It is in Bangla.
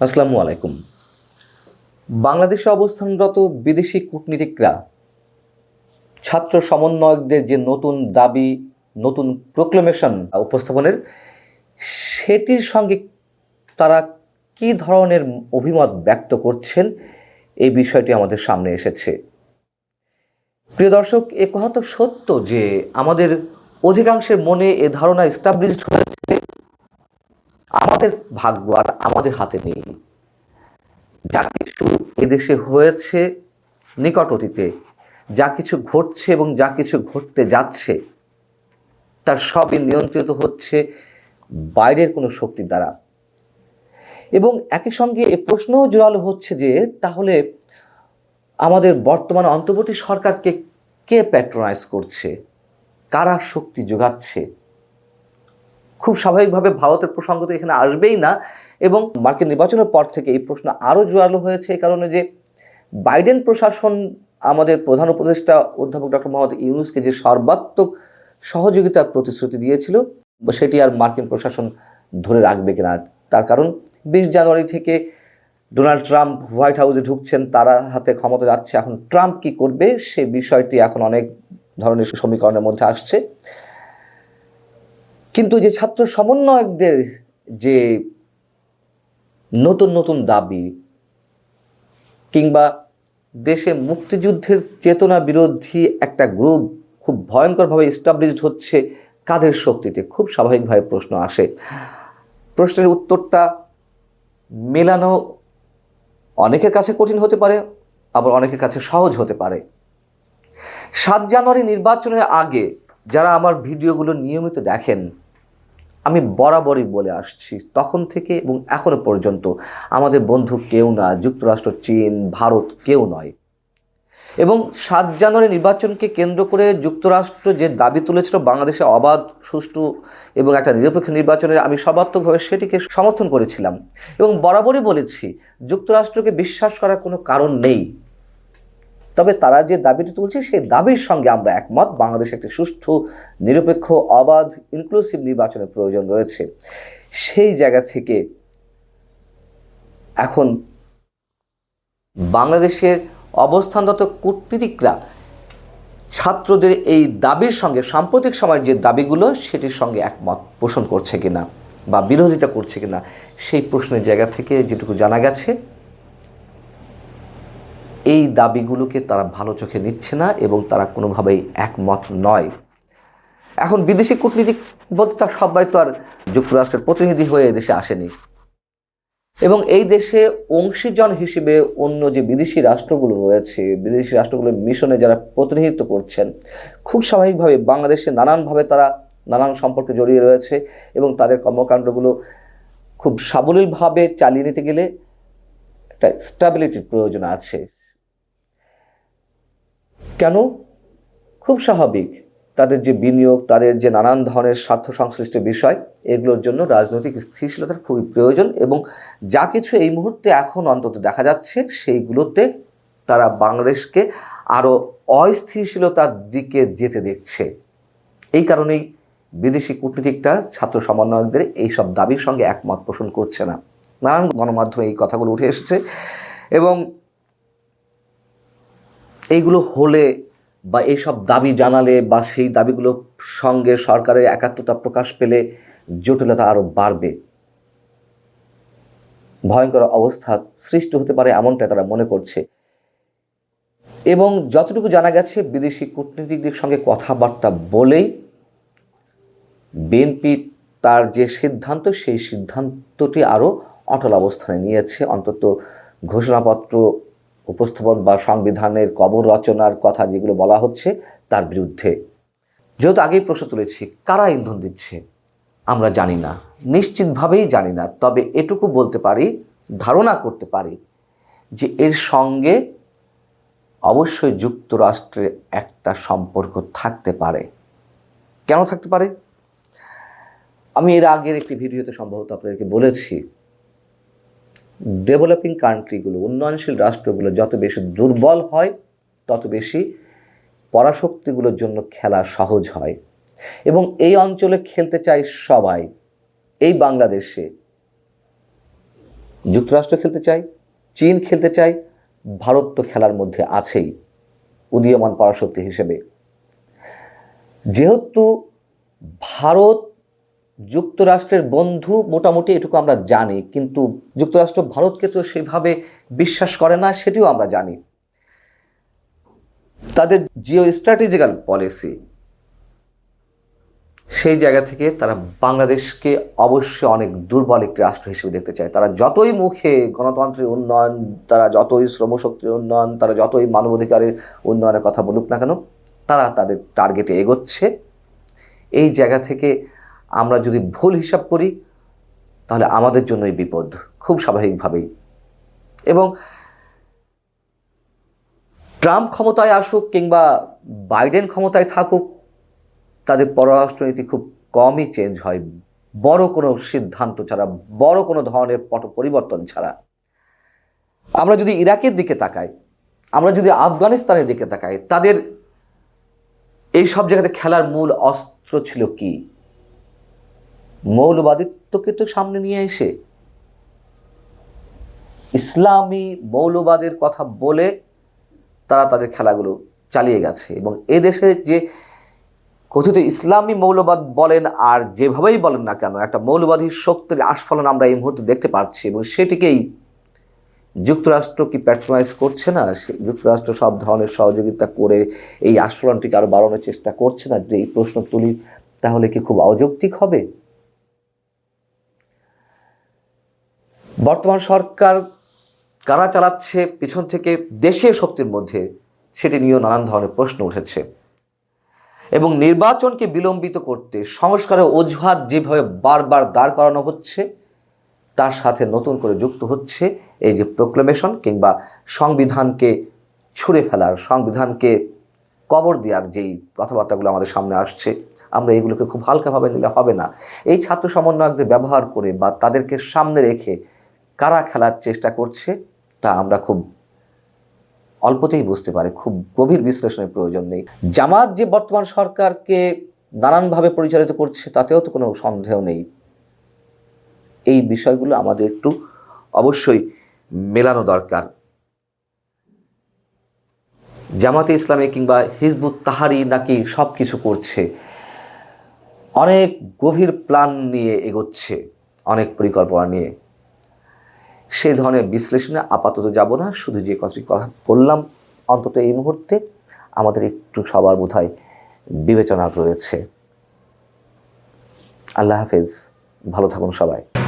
আসসালামু আলাইকুম। বাংলাদেশে অবস্থানরত বিদেশি কূটনীতিকরা, ছাত্র সমন্বয়কদের যে নতুন দাবি, নতুন প্রোক্লেমেশন উপস্থাপনের, সেটির সঙ্গে তারা কী ধরনের অভিমত ব্যক্ত করছেন, এই বিষয়টি আমাদের সামনে এসেছে। প্রিয় দর্শক, এ কথা তো সত্য যে আমাদের অধিকাংশের মনে এ ধারণা এস্টাবলিশড হয়েছে। আমাদের ভাগ্য আর আমাদের হাতে নেই। যা কিছু এদেশে হয়েছে নিকট অতীতে, যা কিছু ঘটছে এবং যা কিছু ঘটতে যাচ্ছে, তার সবই নিয়ন্ত্রিত হচ্ছে বাইরের কোনো শক্তির দ্বারা। এবং একই সঙ্গে এ প্রশ্নও জোরালো হচ্ছে যে, তাহলে আমাদের বর্তমান অন্তর্বর্তী সরকারকে কে প্যাট্রোনাইজ করছে? কারা শক্তি যোগাচ্ছে? খুব স্বাভাবিকভাবে ভারতের প্রসঙ্গ তো এখানে আসবেই না। এবং মার্কিন নির্বাচনের পর থেকে এই প্রশ্ন আরও জোরালো হয়েছে এই কারণে যে বাইডেন প্রশাসন, আমাদের প্রধান উপদেষ্টা অধ্যাপক ডক্টর মোহাম্মদ ইউনুসকে যে সর্বাত্মক সহযোগিতার প্রতিশ্রুতি দিয়েছিল, সেটি আর মার্কিন প্রশাসন ধরে রাখবে কিনা তার কারণ বিশ জানুয়ারি থেকে ডোনাল্ড ট্রাম্প হোয়াইট হাউসে ঢুকছেন, তারা হাতে ক্ষমতা যাচ্ছে, এখন ট্রাম্প কি করবে সে বিষয়টি এখন অনেক ধরনের সমীকরণের মধ্যে আসছে। কিন্তু যে ছাত্র সমন্বয়কদের যে নতুন নতুন দাবি কিংবা দেশে মুক্তিযুদ্ধের চেতনা বিরোধী একটা গ্রুপ খুব ভয়ঙ্করভাবে এস্টাবলিশড হচ্ছে, কাদের শক্তিতে? খুব স্বাভাবিকভাবে প্রশ্ন আসে। প্রশ্নের উত্তরটা মেলানো অনেকের কাছে কঠিন হতে পারে, আবার অনেকের কাছে সহজ হতে পারে। সাত জানুয়ারি নির্বাচনের আগে যারা আমার ভিডিওগুলো নিয়মিত দেখেন আমি বরাবরই বলে আসছি, তখন থেকে এবং এখনও পর্যন্ত আমাদের বন্ধু কেউ না, যুক্তরাষ্ট্র, চীন, ভারত কেউ নয়। এবং সাত জানুয়ারি নির্বাচনকে কেন্দ্র করে যুক্তরাষ্ট্র যে দাবি তুলেছিল বাংলাদেশে অবাধ, সুষ্ঠু এবং একটা নিরপেক্ষ নির্বাচনের, আমি সর্বাত্মকভাবে সেটিকে সমর্থন করেছিলাম। এবং বরাবরই বলেছি, যুক্তরাষ্ট্রকে বিশ্বাস করার কোনো কারণ নেই। তবে তারা যে দাবিটি তুলছে, সেই দাবির সঙ্গে আমরা একমত। বাংলাদেশে একটি সুষ্ঠু, নিরপেক্ষ, অবাধ ইনক্লুসিভ নির্বাচনের প্রয়োজন রয়েছে। সেই জায়গা থেকে এখন বাংলাদেশের অবস্থানরত কূটনীতিকরা ছাত্রদের এই দাবির সঙ্গে, সাম্প্রতিক সময়ের যে দাবিগুলো, সেটির সঙ্গে একমত পোষণ করছে কিনা বা বিরোধিতা করছে কিনা, সেই প্রশ্নের জায়গা থেকে যেটুকু জানা গেছে এই দাবিগুলোকে তারা ভালো চোখে নিচ্ছে না এবং তারা কোনোভাবেই একমত নয়। এখন বিদেশি কূটনীতিক বলতে তার সবাই তো আর যুক্তরাষ্ট্রের প্রতিনিধি হয়ে দেশে আসেনি। এবং এই দেশে অংশীজন হিসেবে অন্য যে বিদেশি রাষ্ট্রগুলো রয়েছে, বিদেশি রাষ্ট্রগুলোর মিশনে যারা প্রতিনিধিত্ব করছেন, খুব স্বাভাবিকভাবে বাংলাদেশে নানানভাবে তারা নানান সম্পর্কে জড়িয়ে রয়েছে এবং তাদের কর্মকাণ্ডগুলো খুব সাবলীলভাবে চালিয়ে নিতে গেলে একটা স্ট্যাবিলিটির প্রয়োজন আছে। কেন? খুব স্বাভাবিক। তাদের যে বিনিয়োগ, তাদের যে নানান ধরনের স্বার্থ সংশ্লিষ্ট বিষয়, এগুলোর জন্য রাজনৈতিক স্থিতিশীলতার খুবই প্রয়োজন এবং যা কিছু এই মুহূর্তে এখন অন্তত দেখা যাচ্ছে, সেইগুলোতে তারা বাংলাদেশকে আরও অস্থিতিশীলতার দিকে যেতে দেখছে। এই কারণেই বিদেশি কূটনীতিকরা, ছাত্র সমন্বয়কদের এইসব দাবির সঙ্গে একমত পোষণ করছে না। নানান গণমাধ্যমে এই কথাগুলো উঠে এসেছে এবং এইগুলো হলে বা এইসব দাবি জানালে বা সেই দাবিগুলো সঙ্গে সরকারের একাত্মতা প্রকাশ পেলে জটিলতা আরও বাড়বে। ভয়ঙ্কর অবস্থা সৃষ্টি হতে পারে এমনটা তারা মনে করছে। এবং যতটুকু জানা গেছে, বিদেশি কূটনীতিকদের সঙ্গে কথাবার্তা বলেই বিএনপি তার যে সিদ্ধান্ত, সেই সিদ্ধান্তটি আরও অটল অবস্থানে নিয়েছে। অন্তত ঘোষণাপত্র উপস্থাপন বা সংবিধানের কবর রচনার কথা যেগুলো বলা হচ্ছে, তার বিরুদ্ধে। যেহেতু আগেই প্রশ্ন তুলেছি, কারা ইন্ধন দিচ্ছে? আমরা জানি না। নিশ্চিতভাবেই জানি না। তবে এটুকু বলতে পারি, ধারণা করতে পারি, যে এর সঙ্গে অবশ্যই যুক্তরাষ্ট্রের একটা সম্পর্ক থাকতে পারে। কেন থাকতে পারে? আমি এর আগের একটি ভিডিওতে সম্ভবত আপনাদেরকে বলেছি ডেভেলপিং কান্ট্রিগুলো উন্নয়নশীল রাষ্ট্রগুলো যত বেশি দুর্বল হয়, তত বেশি পরাশক্তিগুলোর জন্য খেলা সহজ হয়। এবং এই অঞ্চলে খেলতে চায় সবাই। এই বাংলাদেশে যুক্তরাষ্ট্র খেলতে চায়, চীন খেলতে চায়, ভারত তো খেলার মধ্যে আছেই, উদীয়মান পরাশক্তি হিসেবে। যেহেতু ভারত যুক্তরাষ্ট্রের বন্ধু মোটামুটি এটুকু আমরা জানি, কিন্তু যুক্তরাষ্ট্র ভারতকে তো সেভাবে বিশ্বাস করে না, সেটিও আমরা জানি। তাদের জিও স্ট্র্যাটেজিক্যাল পলিসি সেই জায়গা থেকে তারা বাংলাদেশকে অবশ্যই অনেক দুর্বল একটি রাষ্ট্র হিসেবে দেখতে চায়। তারা যতই মুখে গণতন্ত্রের উন্নয়ন, তারা যতই শ্রমশক্তির উন্নয়ন, তারা যতই মানবাধিকারের উন্নয়নের কথা বলুক না কেন, তারা তাদের টার্গেটে এগোচ্ছে। এই জায়গা থেকে আমরা যদি ভুল হিসাব করি, তাহলে আমাদের জন্যই বিপদ খুব স্বাভাবিকভাবেই। এবং ট্রাম্প ক্ষমতায় আসুক কিংবা বাইডেন ক্ষমতায় থাকুক, তাদের পররাষ্ট্রনীতি খুব কমই চেঞ্জ হয়। বড় কোনো সিদ্ধান্ত ছাড়া, বড় কোনো ধরনের পট পরিবর্তন ছাড়া। আমরা যদি ইরাকের দিকে তাকাই, আমরা যদি আফগানিস্তানের দিকে তাকাই, তাদের এই সব জায়গাতে খেলার মূল অস্ত্র ছিল কি? মৌলবাদিত্বকে তো সামনে নিয়ে এসে ইসলামী মৌলবাদের কথা বলে তারা তাদের খেলাগুলো চালিয়ে গেছে এবং এদেশে যে কথিত ইসলামী মৌলবাদ বলেন আর যেভাবেই বলেন না কেন, একটা মৌলবাদী শক্তির আস্ফলন আমরা এই মুহূর্তে দেখতে পাচ্ছি এবং সেটিকেই যুক্তরাষ্ট্র কি প্যাট্রোনাইজ করছে না? যুক্তরাষ্ট্র সব ধরনের সহযোগিতা করে এই আস্ফলনটিকে আরও বাড়ানোর চেষ্টা করছে না? যদি এই প্রশ্ন তুলি, তাহলে কি খুব অযৌক্তিক হবে? বর্তমান সরকার কারা চালাচ্ছে, পিছন থেকে দেশীয় শক্তির মধ্যে, সেটি নিয়েও নানান ধরনের প্রশ্ন উঠেছে। এবং নির্বাচনকে বিলম্বিত করতে সংস্কারের অজুহাত যেভাবে বারবার দাঁড় করানো হচ্ছে, তার সাথে নতুন করে যুক্ত হচ্ছে এই যে প্রোক্লেমেশন কিংবা সংবিধানকে ছুঁড়ে ফেলার, সংবিধানকে কবর দেওয়ার যেই কথাবার্তাগুলো আমাদের সামনে আসছে, আমরা এগুলোকে খুব হালকাভাবে নিলে হবে না। এই ছাত্র সমন্বয়কদের ব্যবহার করে বা তাদেরকে সামনে রেখে কারা খেলার চেষ্টা করছে তা আমরা খুব অল্পতেই বুঝতে পারে, খুব গভীর বিশ্লেষণের প্রয়োজন নেই। জামাত যে বর্তমান সরকারকে নানানভাবে পরিচালিত করছে তাতেও তো কোনো সন্দেহ নেই। এই বিষয়গুলো আমাদের একটু অবশ্যই মেলানো দরকার। জামাতে ইসলামে কিংবা হিজবুত তাহারি নাকি সব কিছু করছে। অনেক গভীর প্ল্যান নিয়ে এগোচ্ছে, অনেক পরিকল্পনা নিয়ে। সেই ধরনের বিশ্লেষণে আপাতত যাব না, শুধু যে কথাটি কথা বললাম, অন্তত এই মুহূর্তে আমাদের একটু সবার বোধ বিবেচনা রয়েছে। আল্লাহ হাফেজ, ভালো থাকুন সবাই।